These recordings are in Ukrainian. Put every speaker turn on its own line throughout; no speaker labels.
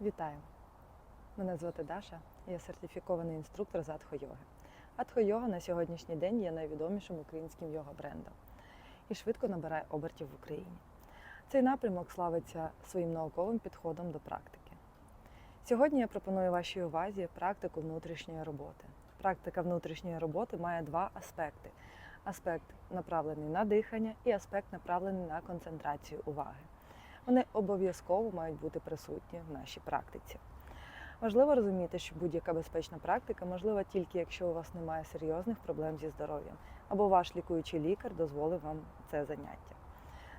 Вітаю! Мене звати Даша, я сертифікований інструктор з Атхо-йоги. Атхо-йога на сьогоднішній день є найвідомішим українським йога-брендом і швидко набирає обертів в Україні. Цей напрямок славиться своїм науковим підходом до практики. Сьогодні я пропоную вашій увазі практику внутрішньої роботи. Практика внутрішньої роботи має два аспекти: аспект направлений на дихання і аспект направлений на концентрацію уваги. Вони обов'язково мають бути присутні в нашій практиці. Важливо розуміти, що будь-яка безпечна практика можлива тільки якщо у вас немає серйозних проблем зі здоров'ям, або ваш лікуючий лікар дозволив вам це заняття.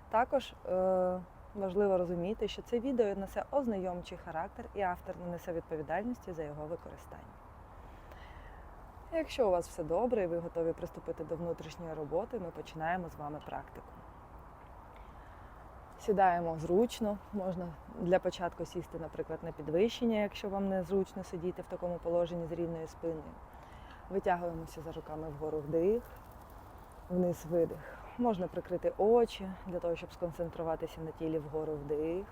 Також е- важливо розуміти, що це відео несе ознайомчий характер і автор не несе відповідальності за його використання. Якщо у вас все добре і ви готові приступити до внутрішньої роботи, ми починаємо з вами практику. Сідаємо зручно, можна для початку сісти, наприклад, на підвищення, якщо вам не зручно сидіти в такому положенні з рівною спиною. Витягуємося за руками вгору вдих, вниз видих. Можна прикрити очі для того, щоб сконцентруватися на тілі вгору вдих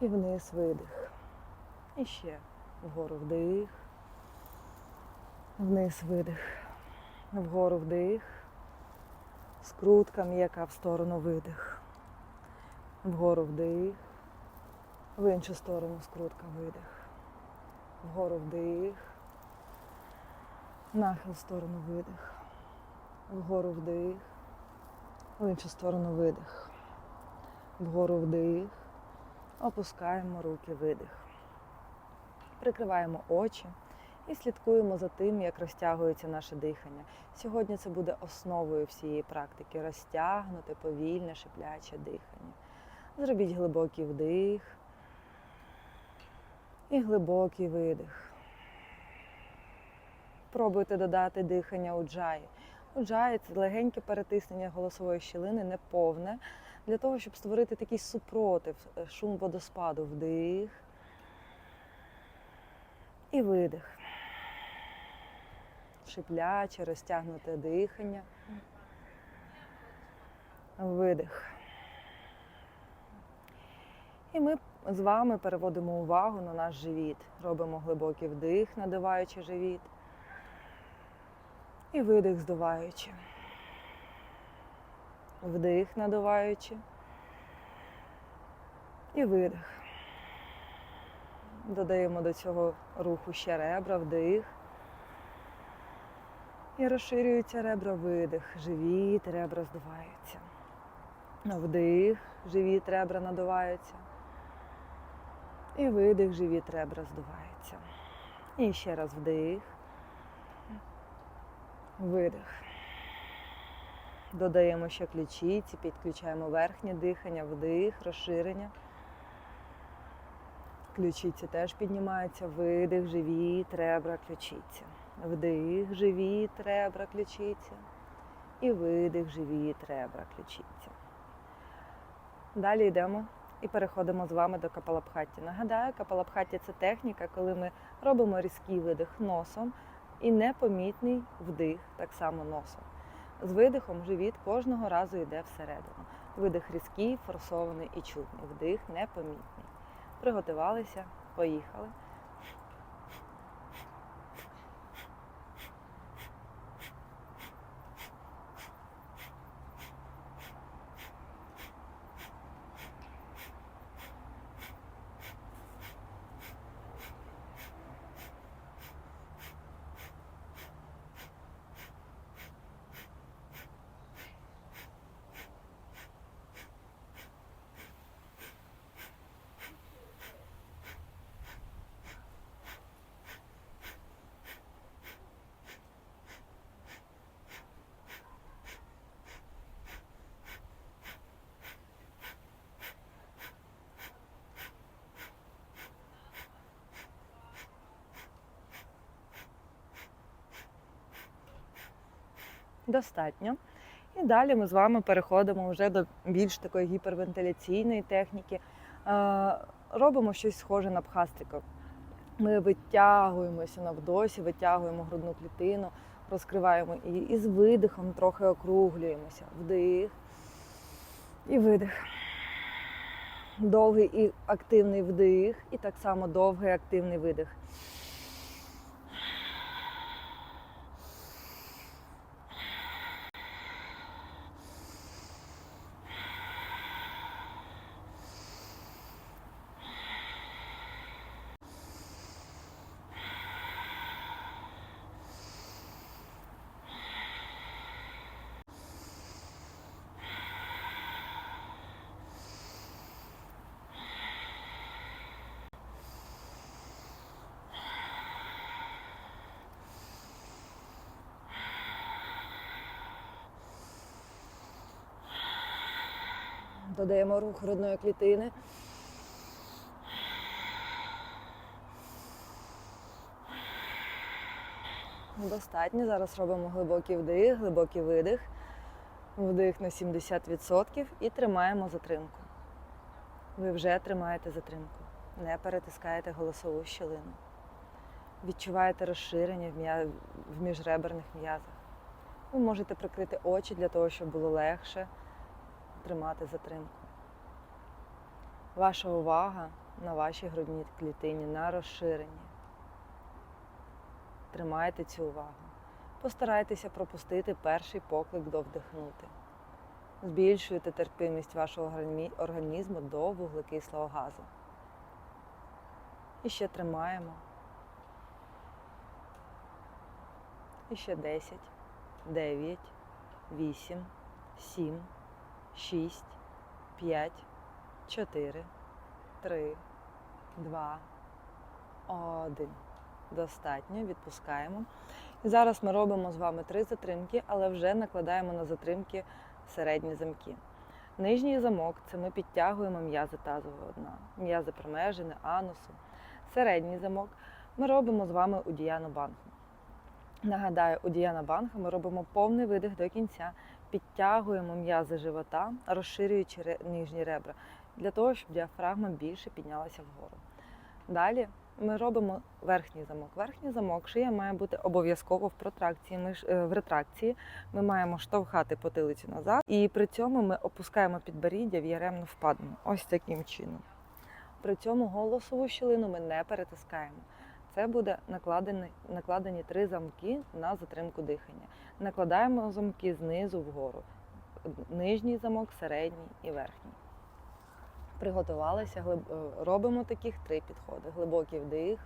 і вниз видих. І ще вгору вдих, вниз видих, вгору вдих, скрутка м'яка в сторону видих. Вгору вдих, в іншу сторону скрутка видих. Вгору вдих, нахил в сторону видих. Вгору вдих, в іншу сторону видих. Вгору вдих, опускаємо руки видих. Прикриваємо очі і слідкуємо за тим, як розтягується наше дихання. Сьогодні це буде основою всієї практики розтягнути повільне шипляче дихання. Зробіть глибокий вдих і глибокий видих. Пробуйте додати дихання у джаї. У джаї це легеньке перетиснення голосової щілини, не повне, для того, щоб створити такий супротив, е, шум водоспаду. Вдих і видих. Шипляче, розтягнуте дихання. Видих. І ми з вами переводимо увагу на наш живіт. Робимо глибокий вдих, надиваючи живіт. І видих, здуваючи. Вдих, надуваючи. І видих. Додаємо до цього руху ще ребра, вдих. І розширюються ребра, видих. Живіт, ребра здуваються. Вдих, живіт, ребра надуваються. І видих, живіт, ребра здуваються. І ще раз вдих. Видих. Додаємо ще ключиці, підключаємо верхнє дихання, вдих, розширення. Ключиці теж піднімаються. Видих, живіт, ребра, ключиця. Вдих, живіт, ребра, ключиця. І видих, живіт, ребра, ключиця. Далі йдемо і переходимо з вами до капалабхатті. Нагадаю, капалабхатті це техніка, коли ми робимо різкий видих носом і непомітний вдих, так само носом. З видихом живіт кожного разу йде всередину. Видих різкий, форсований і чутний. Вдих непомітний. Приготувалися, поїхали. Достатньо. І далі ми з вами переходимо вже до більш такої гіпервентиляційної техніки. Е, Робимо щось схоже на бхастрику. Ми витягуємося на вдосі, витягуємо грудну клітину, розкриваємо її і з видихом трохи округлюємося. Вдих і видих. Довгий і активний вдих, і так само довгий активний видих. Додаємо рух грудної клітини. Достатньо. Зараз робимо глибокий вдих, глибокий видих. Вдих на 70% і тримаємо затримку. Ви вже тримаєте затримку. Не перетискаєте голосову щілину. Відчуваєте розширення в міжреберних м'язах. Ви можете прикрити очі для того, щоб було легше тримати затримку. Ваша увага на вашій грудній клітині, на розширенні. Тримайте цю увагу. Постарайтеся пропустити перший поклик до вдихнути. Збільшуйте терпимість вашого організму до вуглекислого газу. І ще тримаємо. І ще 10, 9, 8, 7, 6, 5, 4, 3, 2, 1. Достатньо, відпускаємо. І зараз ми робимо з вами три затримки, але вже накладаємо на затримки середні замки. Нижній замок це ми підтягуємо м'язи тазового дна, м'язи промежини, анусу. Середній замок ми робимо з вами у Діяну Банху. Нагадаю, у Діяна Банха ми робимо повний видих до кінця, підтягуємо м'язи живота, розширюючи нижні ребра, для того, щоб діафрагма більше піднялася вгору. Далі ми робимо верхній замок. Верхній замок шия має бути обов'язково в протракції. Ми е, в ретракції ми маємо штовхати потилицю назад, і при цьому ми опускаємо підборіддя в яремну впадину. Ось таким чином. При цьому голосову щілину ми не перетискаємо. Це буде накладені, накладені три замки на затримку дихання. Накладаємо замки знизу вгору. Нижній замок, середній і верхній. Приготувалися, е, робимо таких три підходи. Глибокий вдих,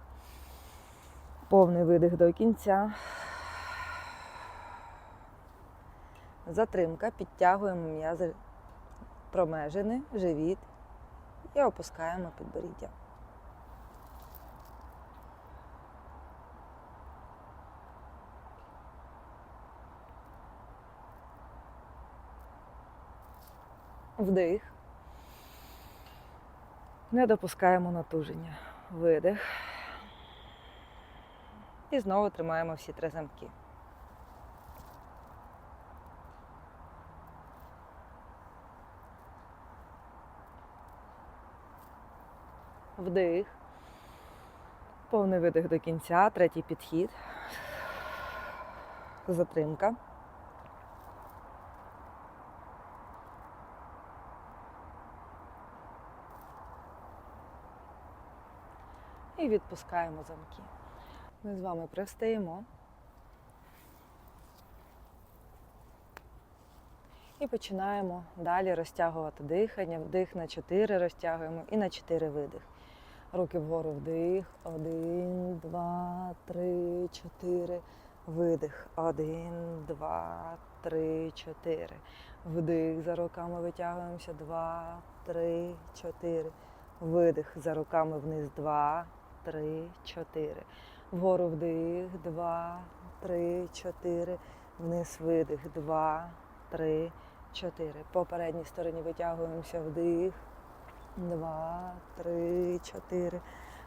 повний видих до кінця. Затримка, підтягуємо м'язи промежини, живіт і опускаємо підборіддя. Вдих. Не допускаємо натуження. Видих. І знову тримаємо всі три замки. Вдих. Повний видих до кінця. Третій підхід. Затримка. Відпускаємо замки. Ми з вами привстаємо. І починаємо далі розтягувати дихання. Вдих на 4 розтягуємо і на 4 видих. Руки вгору вдих. Один, два, три, чотири. Видих. Один, два, три, чотири. Вдих. За руками витягуємося. Два, три, чотири. Видих. За руками вниз. Два, три, чотири. Вгору вдих. Два, три, чотири. Вниз видих. Два, три, чотири. По передній стороні витягуємося. Вдих. Два, три, чотири.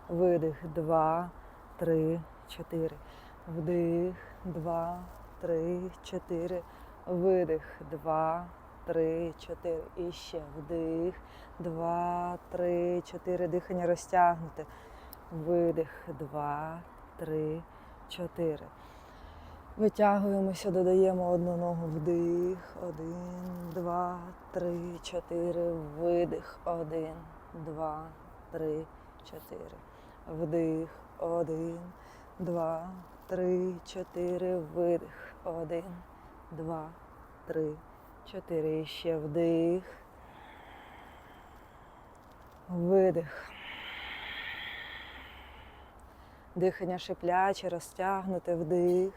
Видих. Два, три, чотири. Вдих. Два, три, чотири. Видих. Два, три, чотири. І ще вдих. Два, три, чотири. Дихання розтягнуте. Видих. Два, три, чотири. Витягуємося, додаємо одну ногу вдих. Один, два, три, чотири. Видих. Один, два, три, чотири. Вдих, один, два, три, чотири. Видих. Один, два, три, чотири. І ще вдих. Видих. Дихання шипляче, розтягнуте, вдих.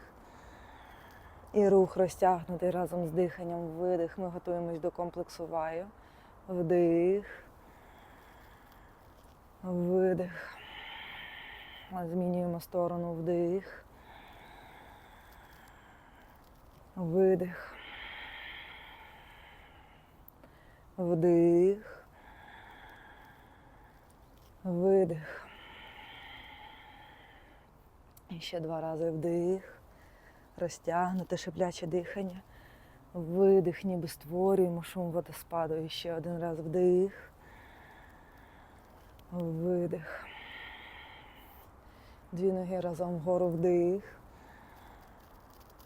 І рух розтягнутий разом з диханням. Видих. Ми готуємось до комплексу ваю. Вдих. Видих. Змінюємо сторону вдих. Видих. Вдих. Видих. І ще два рази вдих. Розтягнуте шипляче дихання. Видих, ніби створюємо шум водоспаду. І ще один раз вдих. Видих. Дві ноги разом вгору вдих.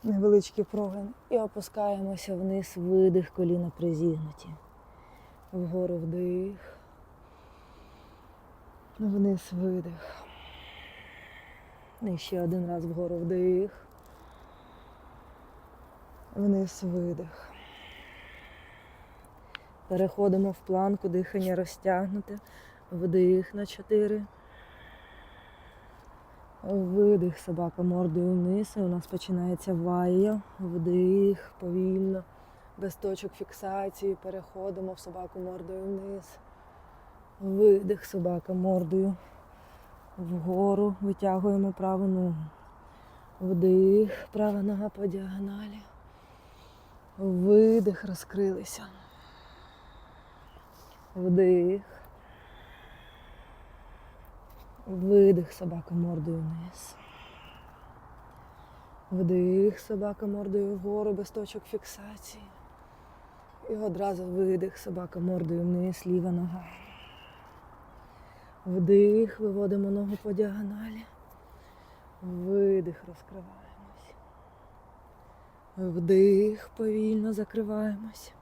Невеличкий прогин. І опускаємося вниз, видих, коліна призігнуті. Вгору вдих. Вниз видих. І ще один раз вгору вдих. Вниз видих. Переходимо в планку, дихання розтягнуте. Вдих на чотири. Видих, собака мордою вниз. І у нас починається вайя. Вдих, повільно, без точок фіксації. Переходимо в собаку мордою вниз. Видих, собака мордою. Вгору витягуємо праву ногу. Вдих, права нога по діагоналі. Видих, розкрилися. Вдих. Видих, собака мордою вниз. Вдих, собака мордою вгору, без точок фіксації. І одразу видих, собака мордою вниз, ліва нога. Вдих, виводимо ногу по діагоналі. Видих, розкриваємось. Вдих, повільно закриваємось.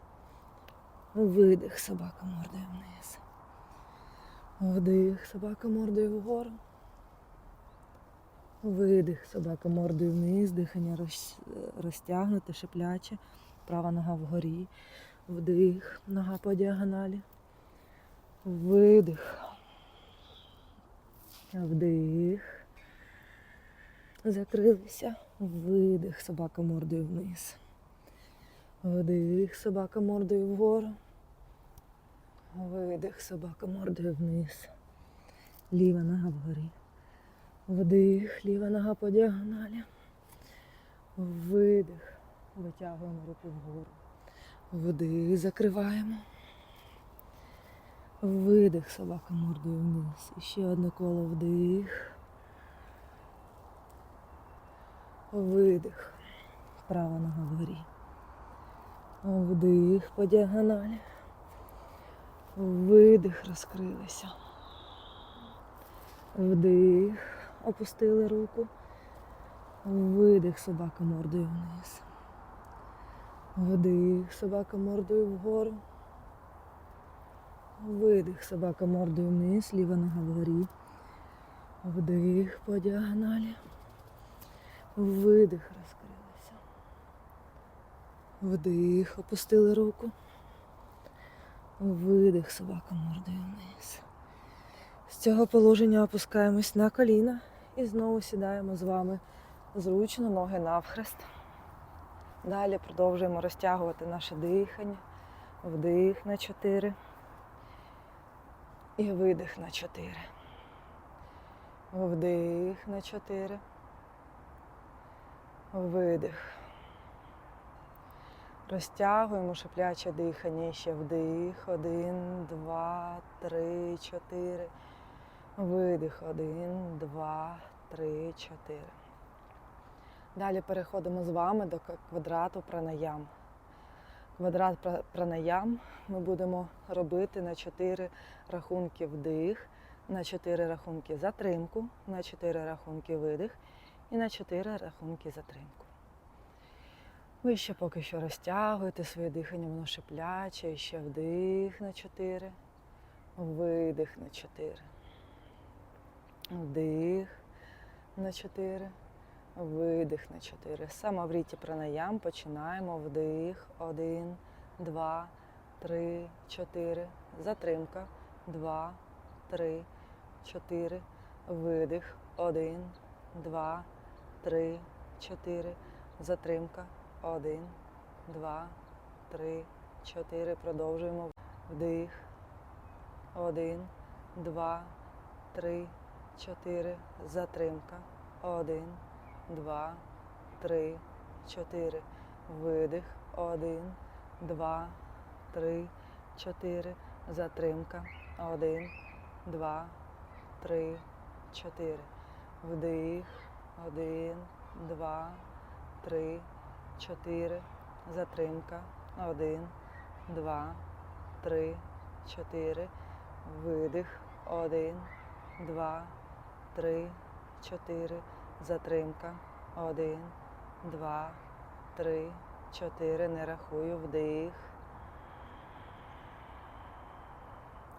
Видих, собака мордою вниз. Вдих, собака мордою вгору. Видих, собака мордою вниз, дихання роз- розтягнуте, шипляче. Права нога вгорі. Вдих, нога по діагоналі. Видих. Вдих. Закрилися. Видих, собака мордою вниз. Вдих, собака мордою вгору. Видих, собака мордою вниз. Ліва нога вгорі. Вдих, ліва нога по діагоналі. Видих. Витягуємо руки вгору. Вдих, закриваємо. Видих, собака мордою вниз. І ще одне коло вдих. Видих. Права нога вгорі. Вдих по діагоналі. Видих, розкрилися. Вдих, опустили руку. Видих, собака мордою вниз. Вдих, собака мордою вгору. Видих, собака мордою вниз, ліва нога вгорі. Вдих по діагоналі. Видих, розкрилися. Вдих, опустили руку. Видих, собака мордою вниз. З цього положення опускаємось на коліна і знову сідаємо з вами зручно, ноги навхрест. Далі продовжуємо розтягувати наше дихання. Вдих на чотири. І видих на чотири. Вдих на чотири. Видих. Розтягуємо шипляче дихання. Ще вдих. Один, два, три, чотири. Видих. Один, два, три, чотири. Далі переходимо з вами до квадрату пранаям. Квадрат пра- пранаям ми будемо робити на 4 рахунки вдих, на 4 рахунки затримку, на 4 рахунки видих і на 4 рахунки затримку. Ви ще поки що розтягуєте своє дихання, воно шипляче, і ще вдих на 4, Видих на чотири. Вдих на чотири. Видих на чотири. Самавріті пранаям. Починаємо. Вдих. Один, два, три, чотири. Затримка. Два, три, чотири. Видих. Один, два, три, чотири. Затримка. Один, два, три, чотири. Продовжуємо. Вдих. Один, два, три, чотири. Затримка. Один, два, три, чотири. Видих. Один, два, три, чотири. Затримка. Один, два, три, чотири. Вдих. Один, два, три, чотири. Затримка. Один, два, три, чотири. Видих. Один, два, три, чотири. Затримка. Один, два, три, чотири. Не рахую. Вдих.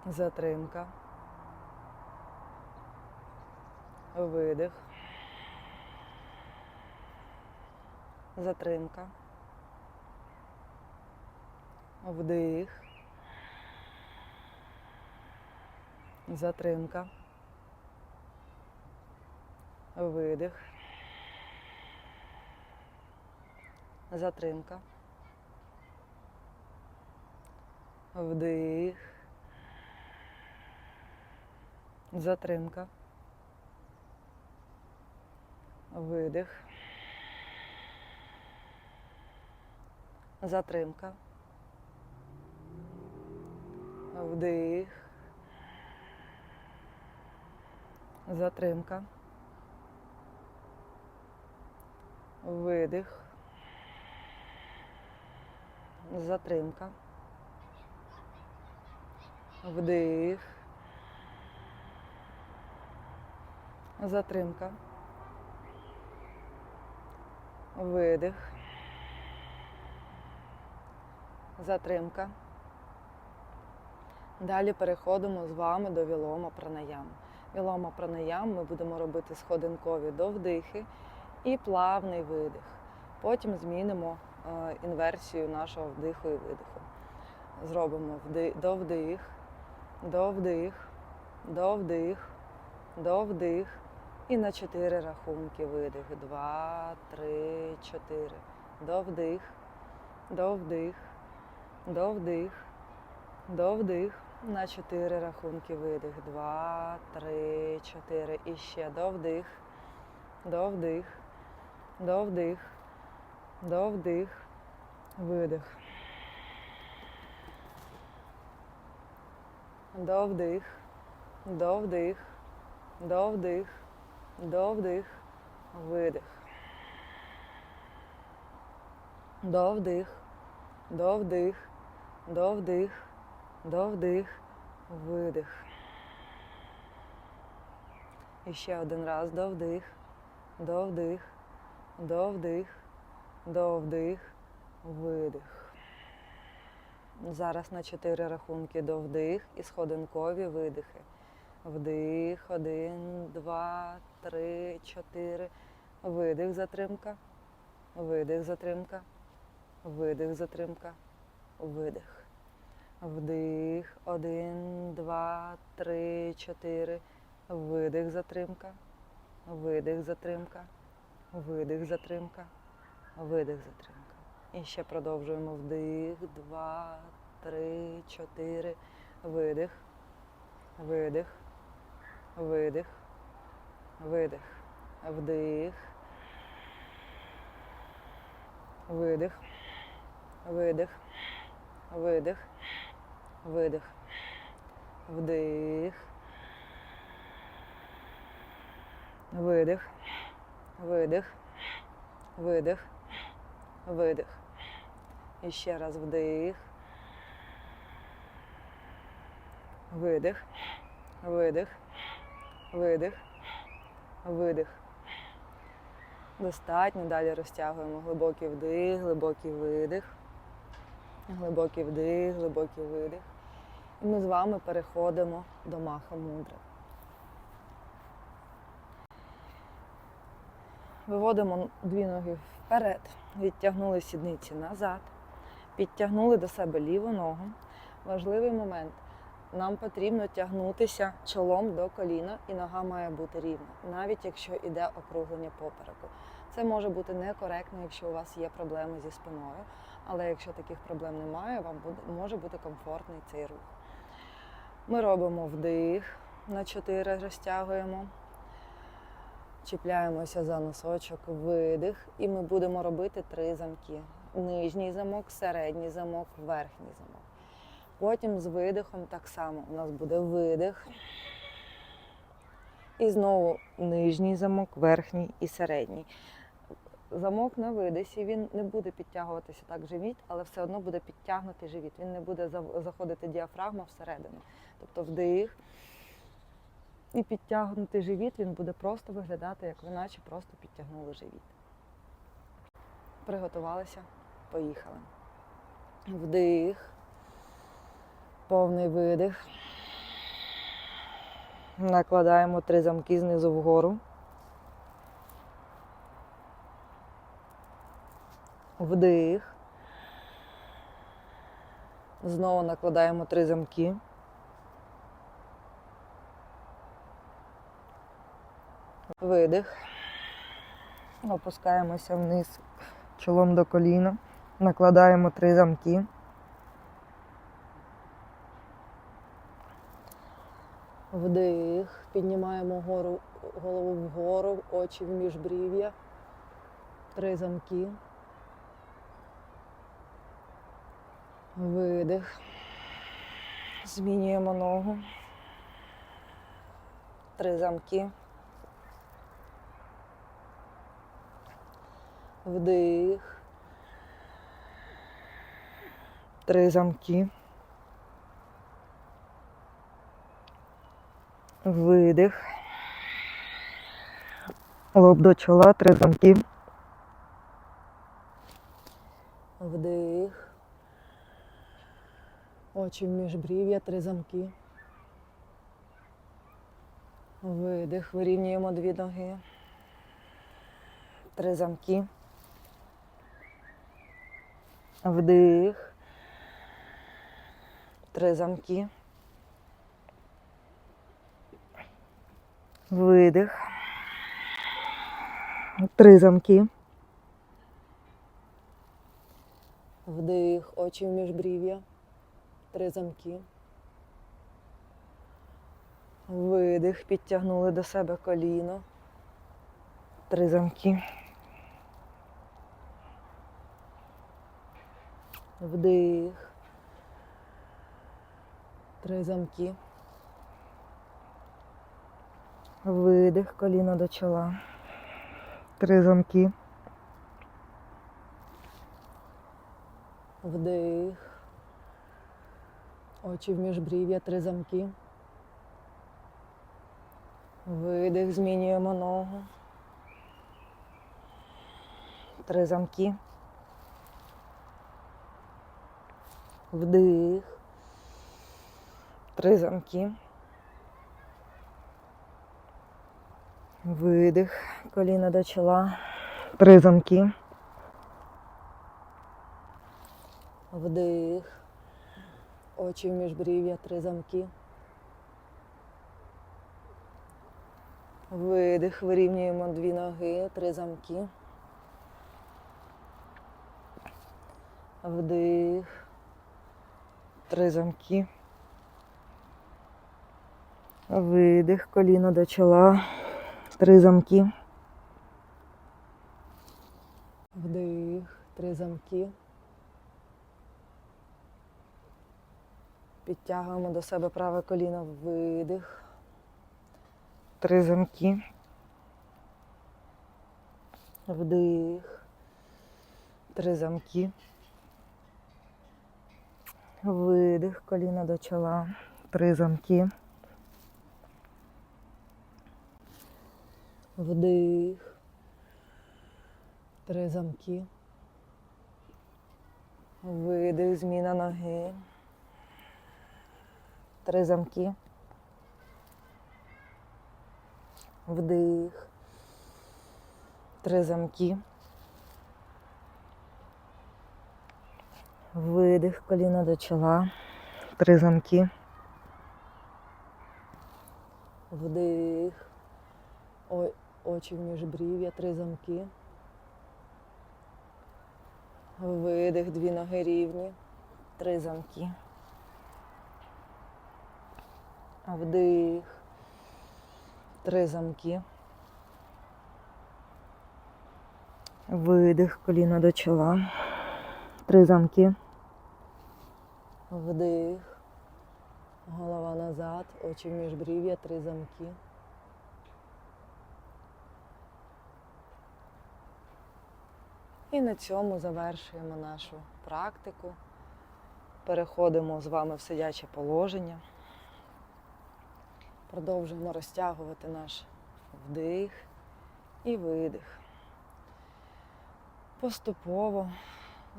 Затримка. Видих. Затримка. Вдих. Затримка. Видих. Затримка. Вдих. Затримка. Видих. Затримка. Вдих. Затримка. Видих. Затримка. Вдих. Затримка. Видих. Затримка. Далі переходимо з вами до вілома пранаям. Вілома пранаям ми будемо робити сходинкові до вдихи і плавний видих. Потім змінимо е, інверсію нашого вдиху і видиху. Зробимо вдих, до вдих, до вдих, до вдих. І на чотири рахунки видих. Два, три, чотири. До вдих, до вдих, до вдих, до вдих. На чотири рахунки видих. Два, три, чотири. І ще до вдих, до вдих, до вдих, видих. До вдих, до вдих, до вдих, до вдих, видих. До вдих, до вдих, до вдих, до вдих, видих. І ще один раз до вдих, до вдих, до вдих, видих. Зараз на чотири рахунки до вдих і сходинкові видихи. Вдих, один, два, три, чотири. Видих, затримка. Видих, затримка. Видих, затримка. Видих. Вдих, один, два, три, чотири. Видих, затримка. Видих, затримка. Видих, затримка. Видих, затримка. І ще продовжуємо вдих, два, три, чотири. Видих. Видих. Видих. Видих. Вдих. Видих. Видих. Видих. Видих. Вдих. Видих. Видих. Видих. Видих. І ще раз вдих. Видих. Видих. Видих. Видих. Достатньо. Далі розтягуємо глибокий вдих, глибокий видих. Глибокий вдих, глибокий видих. І ми з вами переходимо до маха мудри. Виводимо дві ноги вперед, відтягнули сідниці назад, підтягнули до себе ліву ногу. Важливий момент. Нам потрібно тягнутися чолом до коліна, і нога має бути рівна, навіть якщо йде округлення попереку. Це може бути некоректно, якщо у вас є проблеми зі спиною, але якщо таких проблем немає, вам буде, може бути комфортний цей рух. Ми робимо вдих на 4, розтягуємо, чіпляємося за носочок, видих, і ми будемо робити три замки: нижній замок, середній замок, верхній замок. Потім з видихом так само у нас буде видих. І знову нижній замок, верхній і середній. Замок на видисі, він не буде підтягуватися так живіт, але все одно буде підтягнутий живіт. Він не буде заходити діафрагма всередину. Тобто вдих і підтягнутий живіт, він буде просто виглядати, як ви наче просто підтягнули живіт. Приготувалися, поїхали. Вдих. Повний видих. Накладаємо три замки знизу вгору. Вдих. Знову накладаємо три замки. Видих. Опускаємося вниз чолом до коліна. Накладаємо три замки. Вдих. Піднімаємо гору, голову вгору, очі в міжбрів'я. Три замки. Видих. Змінюємо ногу. Три замки. Вдих. Три замки. Видих. Лоб до чола, три замки. Вдих. Очі в міжбрів'я, три замки. Видих. Вирівнюємо дві ноги. Три замки. Вдих. Три замки. Видих. Три замки. Вдих, очі в міжбрів'я. Три замки. Видих, підтягнули до себе коліно. Три замки. Вдих. Три замки. Видих, коліно до чола. Три замки. Вдих. Очі в міжбрів'я, три замки. Видих, змінюємо ногу. Три замки. Вдих. Три замки. Видих, коліна до чола. Три замки. Вдих. Очі в міжбрів'я, три замки. Видих, вирівнюємо дві ноги, три замки. Вдих. Три замки. Видих, коліно до чола. Три замки. Вдих, три замки. Підтягуємо до себе праве коліно, видих. Три замки. Вдих. Три замки. Видих, коліно до чола. Три замки. Вдих. Три замки. Видих, зміна ноги. Три замки. Вдих. Три замки. Видих, коліно до чола. Три замки. Вдих. Ой, очі в міжбрів'я, три замки. Видих, дві ноги рівні. Три замки. Вдих. Три замки. Видих, коліно до чола. Три замки. Вдих. Голова назад, очі в міжбрів'я, три замки. І на цьому завершуємо нашу практику. Переходимо з вами в сидяче положення. Продовжуємо розтягувати наш вдих і видих. Поступово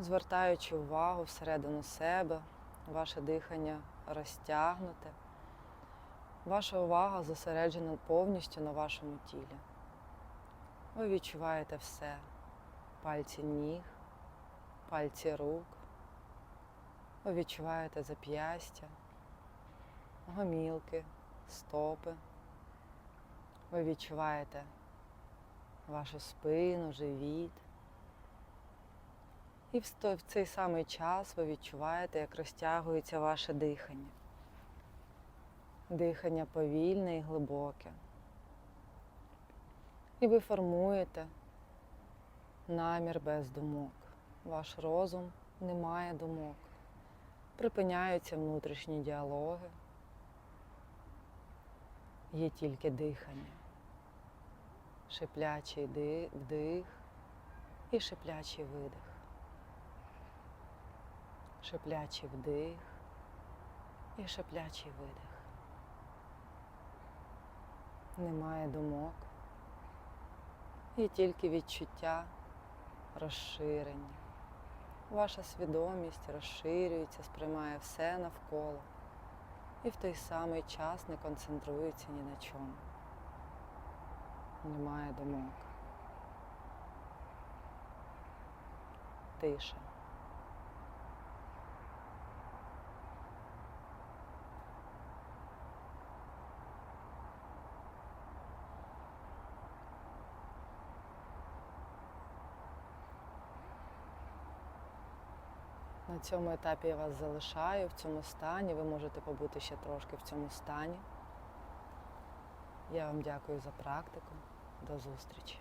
звертаючи увагу всередину себе, ваше дихання розтягнуте, ваша увага зосереджена повністю на вашому тілі. Ви відчуваєте все пальці ніг, пальці рук. Ви відчуваєте зап'ястя, гомілки, стопи. Ви відчуваєте вашу спину, живіт. І в цей самий час ви відчуваєте, як розтягується ваше дихання. Дихання повільне і глибоке. І ви формуєте намір без думок. Ваш розум не має думок. Припиняються внутрішні діалоги. Є тільки дихання. Шиплячий вдих і шиплячий видих. Шиплячий вдих і шиплячий видих. Немає думок. Є тільки відчуття розширення. Ваша свідомість розширюється, сприймає все навколо і в той самий час не концентрується ні на чому. Немає думок. Тиша. На цьому етапі я вас залишаю в цьому стані. Ви можете побути ще трошки в цьому стані. Я вам дякую за практику. До зустрічі.